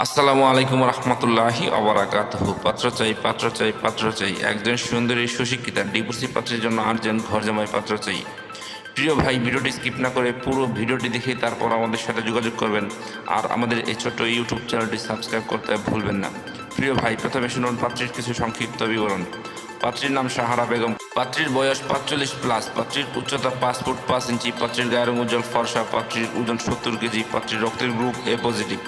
আসসালামু আলাইকুম রহমতুল্লাহি অবরাকাতহু পাত্র চাই পাত্র চাই পাত্র চাই। একজন সুন্দরী, সুশিক্ষিতা ডিভোর্সি পাত্রের জন্য আটজন ঘর জামাই পাত্র চাই। প্রিয় ভাই, ভিডিওটি স্কিপ না করে পুরো ভিডিওটি দেখে তারপর আমাদের সাথে যোগাযোগ করবেন। আর আমাদের এই ছোট্ট ইউটিউব চ্যানেলটি সাবস্ক্রাইব করতে ভুলবেন না। প্রিয় ভাই, প্রথমে শুনুন পাত্রীর কিছু সংক্ষিপ্ত বিবরণ। পাত্রীর নাম সাহারা বেগম। পাত্রীর বয়স পাঁচচল্লিশ প্লাস পাত্রীর উচ্চতা পাঁচ ফুট পাঁচ ইঞ্চি। পাত্রীর গায়ের উজ্জ্বল ফর্সা। পাত্রীর ওজন সত্তর কেজি। পাত্রীর রক্তের গ্রুপ এ পজিটিভ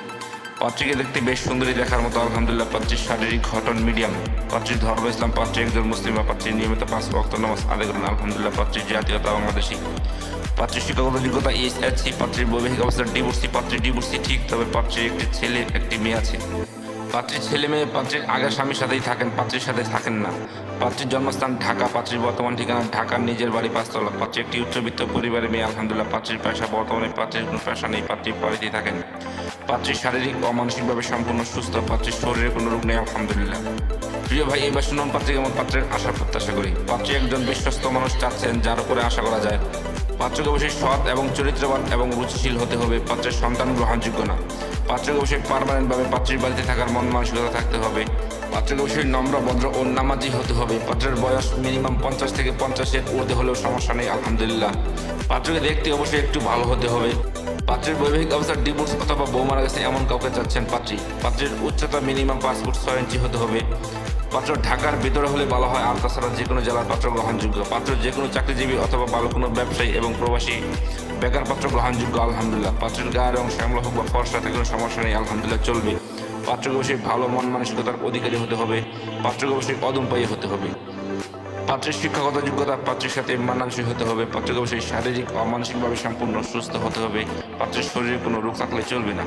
পাত্রীকে দেখতে বেশ সুন্দরী দেখার মতো, আলহামদুলিল্লাহ পাত্রীর শারীরিক ঘটন মিডিয়াম। পাত্রীর ধর্ম ইসলাম পাত্রী একজন মুসলিম পাত্রীর নিয়মিত পাঁচ রক্ত নামাজ আদায় করেন। আলহামদুলিল্লাহ পাত্রীর জাতীয়তা বাংলাদেশি। পাত্রীর শিক্ষাগত যোগ্যতা এইচএসসি পাত্রীর বৈবাহিক অবস্থা, ডিভোর্সি পাত্রী ডিভোর্সি ঠিক, তবে পাত্রীর একটি ছেলে, একটি মেয়ে আছে। পাত্রীর ছেলে মেয়ে পাত্রীর আগের স্বামীর সাথেই থাকেন পাত্রীর সাথে থাকেন না। পাত্রীর জন্মস্থান ঢাকা পাত্রীর বর্তমান ঠিকানা ঢাকার নিজের বাড়ি পাঁচতলা। পাত্রী একটি উচ্চবিত্ত পরিবারের মেয়ে, আলহামদুলিল্লাহ পাত্রীর পেশা বর্তমানে পাত্রীর কোনো পেশা নেই পাত্রীর বাড়িতেই থাকেন। পাত্রীর শারীরিক ও মানসিকভাবে সম্পূর্ণ সুস্থ, পাত্রীর শরীরে কোনো রোগ নেই, আলহামদুলিল্লাহ। প্রিয় ভাই এবার শুনুন পাত্রী কেমন পাত্রের আশা, প্রত্যাশা করি। পাত্রী একজন বিশ্বস্ত মানুষ চাচ্ছেন যার উপরে আশা করা যায়। পাত্রকে অবশ্যই সৎ এবং চরিত্রবান এবং রুচিশীল হতে হবে। পাত্রের সন্তান গ্রহণযোগ্য না। পাত্রকে অবশ্যই পারমানেন্টভাবে পাত্রীর বাড়িতে থাকার মন মানসিকতা থাকতে হবে। পাত্রকে অবশ্যই নম্র, ভদ্র ও নামাজি হতে হবে। পাত্রের বয়স মিনিমাম পঞ্চাশ থেকে পঞ্চাশের ঊর্ধ্বে হলেও সমস্যা নেই, আলহামদুলিল্লাহ। পাত্রকে দেখতে অবশ্যই একটু ভালো হতে হবে। পাত্রের বৈবাহিক অবস্থার ডিভোর্স অথবা বউ মারা গেছে এমন কাউকে চাচ্ছেন পাত্রী। পাত্রের উচ্চতা মিনিমাম পাঁচ ফুট ছয় ইঞ্চি হতে হবে। পাত্র ঢাকার ভিতরে হলে ভালো হয়, আর তাছাড়া যে কোনো জেলার পাত্র গ্রহণযোগ্য। পাত্র যে কোনো চাকরিজীবী অথবা ভালো কোনো ব্যবসায়ী এবং প্রবাসী। বেকার পাত্র গ্রহণযোগ্য, আলহামদুলিল্লাহ। পাত্রের গায়ের রং শ্যামলা হোক বা ফর্সাতে কোনো সমস্যা নেই, আলহামদুলিল্লাহ, চলবে। পাত্রকে অবশ্যই ভালো মন মানসিকতার অধিকারী হতে হবে পাত্রকে অবশ্যই অদম্পায়ী হতে হবে। পাত্রের শিক্ষাগত যোগ্যতা, পাত্রের সাথে মানানসই হতে হবে পাত্রকে অবশ্যই শারীরিক ও মানসিকভাবে সম্পূর্ণ সুস্থ হতে হবে, পাত্রের শরীরে কোনো রোগ থাকলে চলবে না।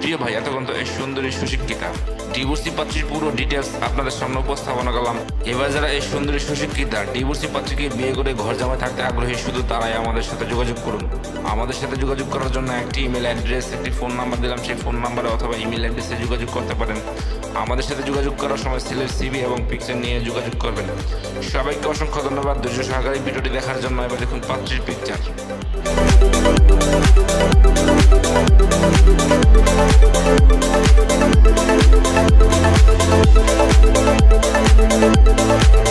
প্রিয় ভাই, এতক্ষণ তো এই সুন্দরী সুশিক্ষিতা। ডিভোর্সি পাত্রীর পুরো ডিটেলস আপনাদের সামনে উপস্থাপনা করলাম। এবার যারা এই সুন্দরী সুশিক্ষিতা ডিভোর্সি পাত্রীকে বিয়ে করে ঘর জামাই থাকতে আগ্রহী, শুধু তারাই আমাদের সাথে যোগাযোগ করুন। আমাদের সাথে যোগাযোগ করার জন্য একটি ইমেল অ্যাড্রেস একটি ফোন নাম্বার দিলাম, সেই ফোন নাম্বারে অথবা ইমেল অ্যাড্রেসে যোগাযোগ করতে পারেন। আমাদের সাথে যোগাযোগ করার সময় সিলের সিবি এবং পিকচার নিয়ে যোগাযোগ করবেন। সবাইকে অসংখ্য ধন্যবাদ, ধৈর্য সহকারে ভিডিওটি দেখার জন্য। এবার দেখুন পাত্রীর পিকচার